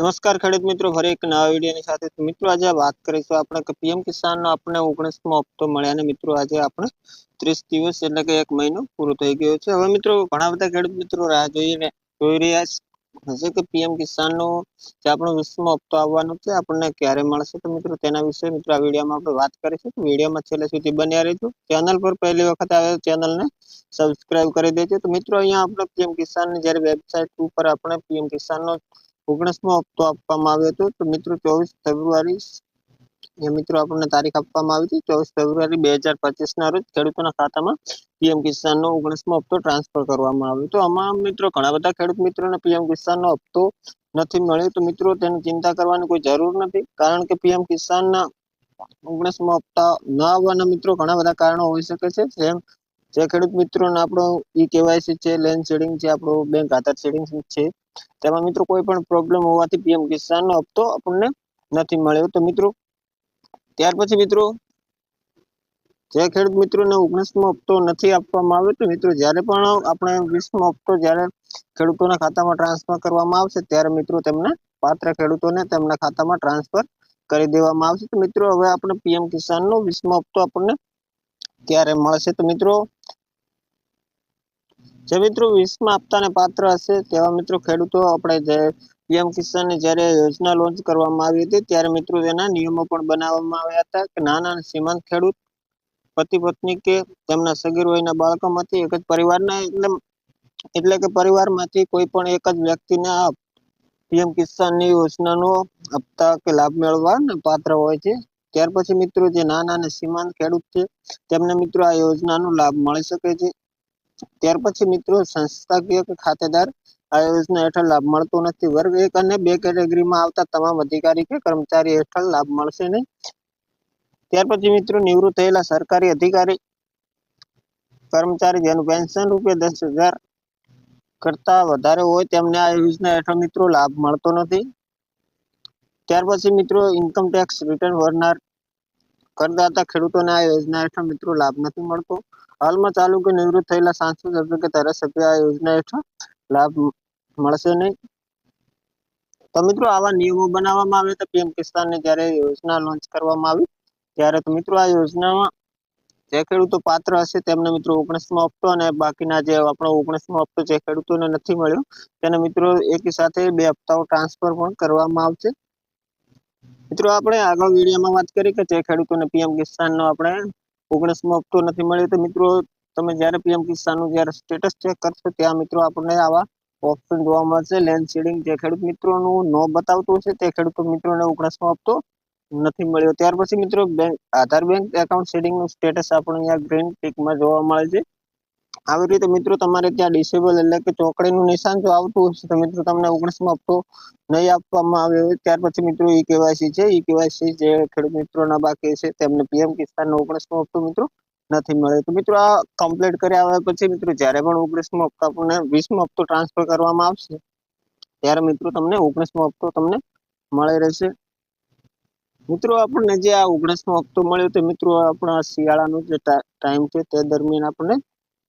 નમસ્કાર ખેડૂત મિત્રો, ફરી એક નવા વિડીયોની સાથે મિત્રો આજે વાત કરીશું આપણે કે પીએમ કિસાનનો આપણે ઓગણીસમો હપ્તો મળ્યા અને મિત્રો આજે આપણે ત્રીસ દિવસ એટલે કે એક મહિનો પૂરો થઈ ગયો છે. હવે મિત્રો ઘણા બધા ખેડૂત મિત્રો રાહ જોઈને જોઈ રહ્યા હશે કે પીએમ કિસાનનો જે આપણો વીસમો હપ્તો આવવાનો છે, આપણને ક્યારે મળશે? તો મિત્રો તેના વિશે મિત્રો આ વિડીયોમાં આપણે વાત કરીશું. વિડીયોમાં છેલ્લે સુધી બન્યા રહેજો. ચેનલ પર પહેલી વખત આવે ચેનલને સબસ્ક્રાઇબ કરી દેજો. તો મિત્રો અહીંયા આપણે પીએમ કિસાનની જ્યારે વેબસાઇટ ઉપર આપણે પીએમ કિસાનનો ઓગણીસમો હપ્તો આપવામાં આવ્યો હતો. તો મિત્રો, ચોવીસ ફેબ્રુઆરી એ મિત્રો આપણને તારીખ આપવામાં આવી હતી. ચોવીસ ફેબ્રુઆરી બે હજાર પચીસના રોજ ખેડૂતોના ખાતામાં પીએમ કિસાનનો ઓગણીસમો હપ્તો ટ્રાન્સફર કરવામાં આવ્યો. તો આમાં મિત્રો ઘણા બધા ખેડૂત મિત્રોને પીએમ કિસાનનો હપ્તો નથી મળ્યો. તો મિત્રો, તેની ચિંતા કરવાની કોઈ જરૂર નથી. કારણ કે પીએમ કિસાનના ઓગણીસમો હપ્તા ન આવવાના મિત્રો ઘણા બધા કારણો હોઈ શકે છે. જેમ જે ખેડૂત મિત્રોને આપણો ઈ કેવાયસી છે, લેન્ડ શેડિંગ છે, આપણો બેંક આધાર શેડિંગ છે તેમાં મિત્રો કોઈ પણ પ્રોબ્લેમ હોવાથી પીએમ કિસાનનો હપ્તો આપણને નથી મળ્યો. તો મિત્રો, ત્યાર પછી મિત્રો, જે ખેડૂત મિત્રોને ઓગણીસમો હપ્તો નથી આપવામાં આવ્યો, તો મિત્રો જ્યારે પણ આપણે વીસમો હપ્તો જ્યારે ખેડૂતોના ખાતામાં ટ્રાન્સફર કરવામાં આવશે, ત્યારે મિત્રો તેમને પાત્ર ખેડૂતોને તેમના ખાતામાં ટ્રાન્સફર કરી દેવામાં આવશે. તો મિત્રો, હવે આપણે પીએમ કિસાનનો વીસમો હપ્તો આપણને ક્યારે મળશે? તો મિત્રો જે મિત્રો વીસમાં હપ્તાને પાત્ર હશે તેવા મિત્રો ખેડૂતો આપણે જે પીએમ કિસાનની જ્યારે યોજના લોન્ચ કરવામાં આવી હતી, ત્યારે મિત્રો તેના નિયમો પણ બનાવવામાં આવ્યા હતા કે નાના અને સીમાંત ખેડૂત, પતિ પત્ની કે તેમના સગીર વયના બાળકોમાંથી એક જ પરિવારના એટલે એટલે કે પરિવારમાંથી કોઈ પણ એક જ વ્યક્તિને આ પીએમ કિસાનની યોજનાનો હપ્તા કે લાભ મેળવવા પાત્ર હોય છે. ત્યાર પછી મિત્રો જે નાના અને સીમાંત ખેડૂત છે, તેમને મિત્રો આ યોજનાનો લાભ મળી શકે છે. ત્યાર પછી મિત્રો સંસ્થાકીય કે ખાતેદાર આ યોજના હેઠળ લાભ મળતો નથી. વર્ગ એક અને બે કેટેગરીમાં આવતા તમામ અધિકારી કે કર્મચારી હેઠળ લાભ મળશે નહીં. ત્યાર પછી મિત્રો નિવૃત્ત થયેલા સરકારી અધિકારી, કર્મચારી જેનું પેન્શન રૂપિયા દસ હજાર કરતા વધારે હોય તેમને આ યોજના હેઠળ મિત્રો લાભ મળતો નથી. ત્યાર પછી મિત્રો ઇન્કમ ટેક્સ રિટર્ન ભરનાર કરદાતા ખેડૂતોને આ યોજના હેઠળ મિત્રો લાભ નથી મળતો. હાલમાં ચાલુ કે નિવૃત્ત થયેલા સાંસદ સભ્ય કે ધારાસભ્ય આ યોજના હેઠળ લાભ મળશે નહીં? તો મિત્રો આવા નિયમો બનાવવામાં આવ્યા હતા પીએમ કિસાનને જ્યારે યોજના લોન્ચ કરવામાં આવી, ત્યારે તો મિત્રો આ યોજનામાં જે ખેડૂતો પાત્ર હશે તેમને મિત્રો ઓગણીસમો હપ્તો અને બાકીના જે આપણો ઓગણીસમો હપ્તો જે ખેડૂતોને નથી મળ્યો, તેને મિત્રો એકી સાથે બે હપ્તાઓ ટ્રાન્સફર પણ કરવામાં આવશે. મિત્રો આપણે આગળ વિડીયોમાં વાત કરી કે જે ખેડૂતોને પીએમ કિસાનનો આપણે ઓગણીસમો હપ્તો નથી મળ્યો તો મિત્રો, તમે જ્યારે પીએમ કિસાનનું જ્યારે સ્ટેટસ ચેક કરશો, ત્યાં મિત્રો આપણને આવા ઓપ્શન જોવા મળશે. લેન્ડ શેડિંગ જે ખેડૂત મિત્રોનું નો બતાવતું હશે, તે ખેડૂત મિત્રોને ઓગણીસમો હપ્તો નથી મળ્યો. ત્યાર પછી મિત્રો, બેંક, આધાર બેંક એકાઉન્ટ શેડિંગનું સ્ટેટસ આપણને અહીંયા ગ્રીન ટીકમાં જોવા મળે છે. આવી રીતે મિત્રો તમારે ત્યાં ડિસેબલ એટલે કે ચોકડીનું નિશાન જો આવતું હશે તો મિત્રો તમને ઓગણીસમાં હપ્તો નહીં આપવામાં આવ્યો હોય. ત્યાર પછી મિત્રો ઈ કેવાયસી છે, ઈ કેવાયસી જે ખેડૂત મિત્રોના બાકી છે, તેમને પીએમ કિસાનનો ઓગણીસમો હપ્તો મિત્રો નથી મળ્યો તો મિત્રો આ કમ્પ્લીટ કર્યા આવ્યા પછી મિત્રો જ્યારે પણ ઓગણીસમો હપ્તો આપણને વીસમો હપ્તો ટ્રાન્સફર કરવામાં આવશે, ત્યારે મિત્રો તમને ઓગણીસમો હપ્તો તમને મળી રહેશે. મિત્રો આપણને જે આ ઓગણીસમો હપ્તો મળ્યો તો મિત્રો આપણા શિયાળાનો જે ટાઈમ છે તે દરમિયાન આપણને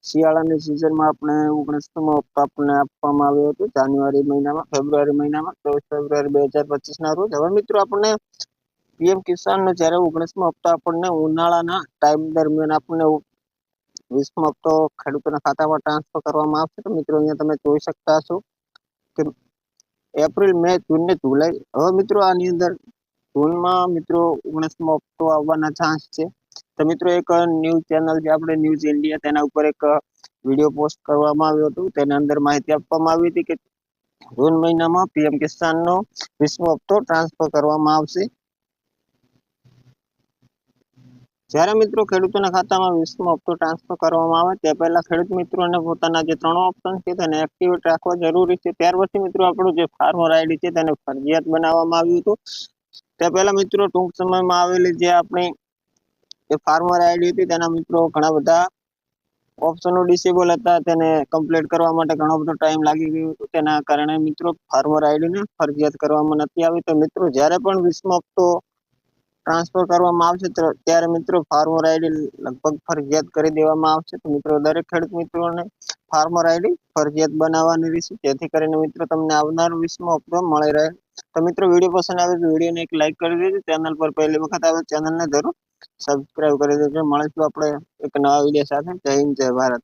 શિયાળાની સિઝનમાં આપણે ઓગણીસમો હપ્તો આપણને આપવામાં આવ્યો હતો, જાન્યુઆરી મહિનામાં, ફેબ્રુઆરી મહિનામાં ચોવીસ ફેબ્રુઆરી બે હજાર પચીસના રોજ. હવે મિત્રો આપણને પીએમ કિસાનનો જ્યારે ઓગણીસમો હપ્તો આપણને ઉનાળાના ટાઈમ દરમિયાન આપણને વીસમો હપ્તો ખેડૂતોના ખાતામાં ટ્રાન્સફર કરવામાં આવશે. તો મિત્રો અહીંયા તમે જોઈ શકતા હશો કે એપ્રિલ, મે, જૂન ને જુલાઈ. હવે મિત્રો આની અંદર જૂનમાં મિત્રો ઓગણીસમો હપ્તો આવવાના ચાન્સ છે. તો મિત્રો એક ન્યૂઝ ચેનલ જે આપણે ન્યૂઝ ઇન્ડિયા તેના ઉપર એક વીડિયો પોસ્ટ કરવામાં આવ્યો હતો. તેના અંદર માહિતી આપવામાં આવી હતી કે જૂન મહિનામાં પીએમ કિસાનનો વીસમો હપ્તો ટ્રાન્સફર કરવામાં આવશે. જ્યારે મિત્રો ખેડૂતોના ખાતામાં વીસમો હપ્તો ટ્રાન્સફર કરવામાં આવે, તે પહેલા ખેડૂત મિત્રોને પોતાના જે ત્રણ ઓપ્શન છે તેને એક્ટિવેટ રાખવા જરૂરી છે. ત્યાર પછી મિત્રો આપણું જે ફાર્મર આઈડી છે તેને ફરજિયાત બનાવવામાં આવ્યું હતું. તે પહેલા મિત્રો ટૂંક સમયમાં આવેલી જે આપણી જે ફાર્મર આઈડી હતી, તેના મિત્રો ઘણા બધા ઓપ્શનો ડિસેબલ હતા, તેને કમ્પ્લીટ કરવા માટે ઘણો બધો ટાઈમ લાગી ગયો. તેના કારણે મિત્રો ફાર્મર આઈડીને ફરજિયાત કરવામાં નથી આવી. તો મિત્રો જ્યારે પણ વીસમો હપ્તો ટ્રાન્સફર કરવામાં આવશે ત્યારે મિત્રો ફાર્મર આઈડી લગભગ ફરજિયાત કરી દેવામાં આવશે. તો મિત્રો દરેક ખેડૂત મિત્રોને ફાર્મર આઈડી ફરજિયાત બનાવવાની રહેશે. જેથી કરીને મિત્રો તમને આવનાર વીસમો હપ્તો મળી રહે. તો મિત્રો વીડિયો પસંદ આવે તો વિડીયોને એક લાઈક કરી દેજો. ચેનલ પર પહેલી વખત આવે ચેનલને જરૂર સબસ્ક્રાઈબ કરી દેજો. મળીશું આપણે એક નવા વીડિયો સાથે. જય હિન્દ જય ભારત.